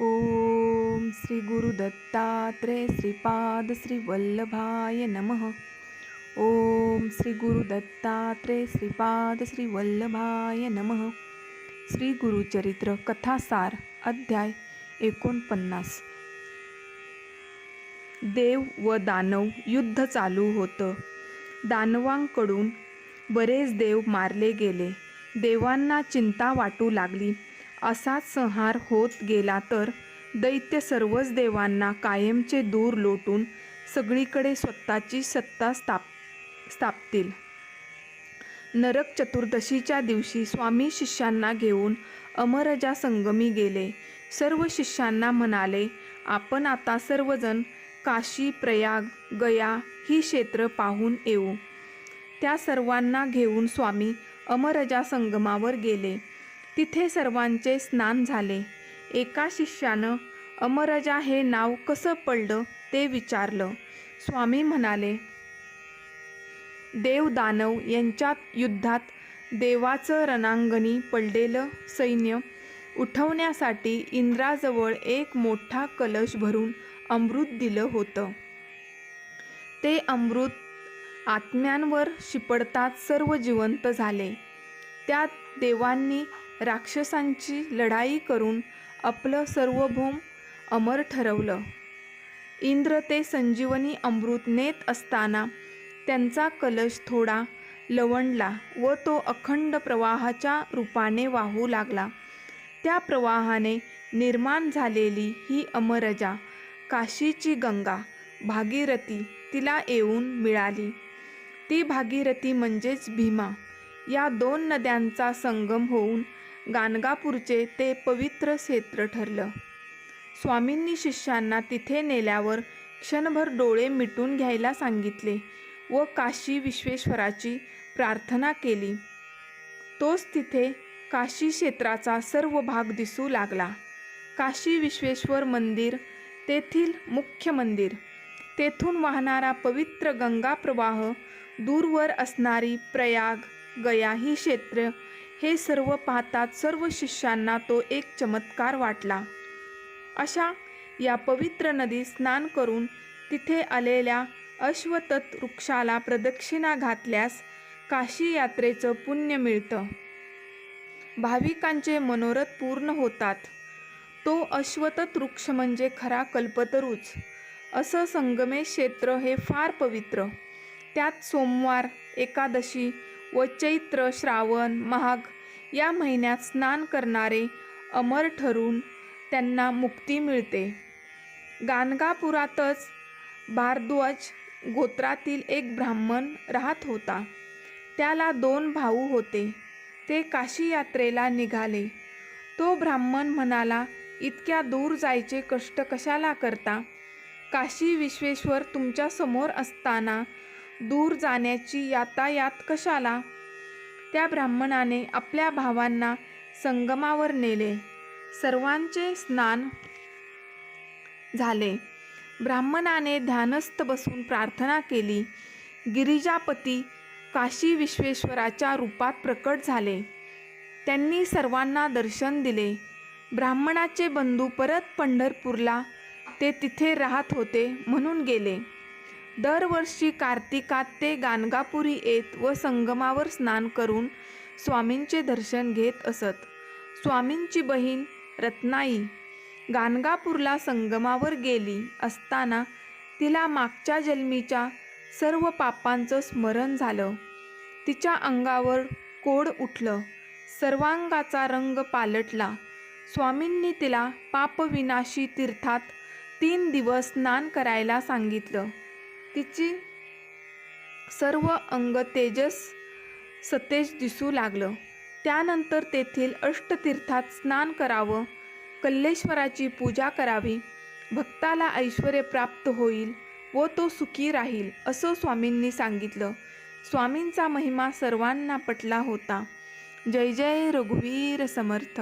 ओम श्री गुरुदत्तात्रय श्रीपाद श्री वल्लभाय नमः। ओम श्री गुरु दत्तात्रय श्रीपाद श्री वल्लभाय नमः। श्री गुरुचरित्र कथासार अध्याय एकोणपन्नास। देव व दानव युद्ध चालू होतं. दानवांकडून बरेच देव मारले गेले. देवांना चिंता वाटू लागली. असाच संहार होत गेला तर दैत्य सर्वच देवांना कायमचे दूर लोटून सगळीकडे स्वतःची सत्ता स्थाप स्थापतील. नरक चतुर्दशीच्या दिवशी स्वामी शिष्यांना घेऊन अमरजा संगमी गेले. सर्व शिष्यांना म्हणाले आपण आता सर्वजण काशी प्रयाग गया ही क्षेत्र पाहून येऊ. त्या सर्वांना घेऊन स्वामी अमरजा संगमावर गेले. तिथे सर्वांचे स्नान झाले. एका शिष्यानं अमरजा हे नाव कसं पडलं? ते विचारलं. स्वामी म्हणाले देव दानव यांच्यात युद्धात देवाचं रणांगणी पडलेलं सैन्य उठवण्यासाठी इंद्राजवळ एक मोठा कलश भरून अमृत दिलं होतं. ते अमृत आत्म्यांवर शिपडताच सर्व जिवंत झाले. त्यात देवांनी राक्षसांची लढाई करून आपलं सर्वभौम अमर ठरवलं. इंद्र ते संजीवनी अमृत नेत असताना त्यांचा कलश थोडा लवणला व तो अखंड प्रवाहाच्या रूपाने वाहू लागला. त्या प्रवाहाने निर्माण झालेली ही अमरजा काशीची गंगा भागीरथी तिला येऊन मिळाली. ती भागीरथी म्हणजेच भीमा. या दोन नद्यांचा संगम होऊन गाणगापूरचे ते पवित्र क्षेत्र ठरलं. स्वामींनी शिष्यांना तिथे नेल्यावर क्षणभर डोळे मिटून घ्यायला सांगितले व काशी विश्वेश्वराची प्रार्थना केली. तोच तिथे काशी क्षेत्राचा सर्व भाग दिसू लागला. काशी विश्वेश्वर मंदिर तेथील मुख्य मंदिर. तेथून वाहणारा पवित्र गंगा प्रवाह दूरवर असणारी प्रयाग गया ही क्षेत्र हे सर्व पाहतात सर्व शिष्यांना तो एक चमत्कार वाटला. अशा या पवित्र नदीत स्नान करून तिथे आलेल्या अश्वतत वृक्षाला प्रदक्षिणा घातल्यास काशी यात्रेचं पुण्य मिळतं. भाविकांचे मनोरथ पूर्ण होतात. तो अश्वतत वृक्ष म्हणजे खरा कल्पतरूच. असं संगमेश क्षेत्र हे फार पवित्र. त्यात सोमवार एकादशी व चैत्र श्रावण महाग या महिन्यात स्नान करणारे अमर ठरून त्यांना मुक्ती मिळते. गाणगापुरातच भारद्वाज गोत्रातील एक ब्राह्मण राहत होता. त्याला दोन भाऊ होते. ते काशी यात्रेला निघाले. तो ब्राह्मण म्हणाला इतक्या दूर जायचे कष्ट कशाला करता? काशी विश्वेश्वर तुमच्यासमोर असताना दूर जाण्याची यातायात कशाला? त्या ब्राह्मणाने आपल्या भावांना संगमावर नेले. सर्वांचे स्नान झाले. ब्राह्मणाने ध्यानस्थ बसून प्रार्थना केली. गिरिजापती काशी विश्वेश्वराच्या रूपात प्रकट झाले. त्यांनी सर्वांना दर्शन दिले. ब्राह्मणाचे बंधू परत पंढरपूरला ते तिथे राहत होते म्हणून गेले. दरवर्षी कार्तिकात ते गाणगापुरी येत व संगमावर स्नान करून स्वामींचे दर्शन घेत असत. स्वामींची बहीण रत्नाई गाणगापूरला संगमावर गेली असताना तिला मागच्या जन्मीच्या सर्व पापांचं स्मरण झालं. तिच्या अंगावर कोड उठलं. सर्वांगाचा रंग पालटला. स्वामींनी तिला पापविनाशी तीर्थात तीन दिवस स्नान करायला सांगितलं. तिची सर्व अंग तेजस सतेज दिसू लागलं. त्यानंतर तेथील अष्टतीर्थात स्नान करावं कल्लेश्वराची पूजा करावी भक्ताला ऐश्वर प्राप्त होईल व तो सुखी राहील असं स्वामींनी सांगितलं. स्वामींचा महिमा सर्वांना पटला होता. जय जय रघुवीर समर्थ.